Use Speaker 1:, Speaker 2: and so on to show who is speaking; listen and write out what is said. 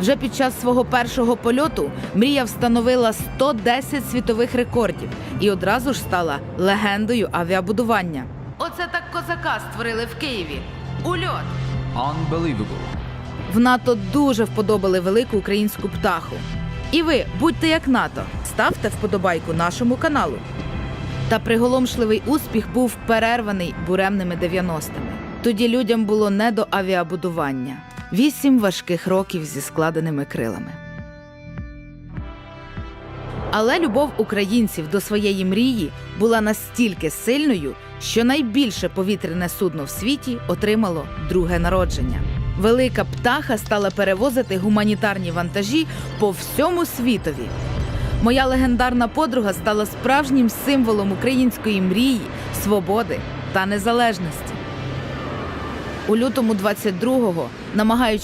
Speaker 1: Вже під час свого першого польоту мрія встановила 110 світових рекордів і одразу ж стала легендою авіабудування. Оце так козака створили в Києві. Ульот.
Speaker 2: Unbelievable.
Speaker 1: В НАТО дуже вподобали велику українську птаху. І ви будьте як НАТО, ставте вподобайку нашому каналу. Та приголомшливий успіх був перерваний буремними 90-ми. Тоді людям було не до авіабудування. Вісім важких років зі складеними крилами. Але любов українців до своєї мрії була настільки сильною, що найбільше повітряне судно в світі отримало друге народження. Велика птаха стала перевозити гуманітарні вантажі по всьому світові. Моя легендарна подруга стала справжнім символом української мрії, свободи та незалежності. У лютому 22-го, намагаючись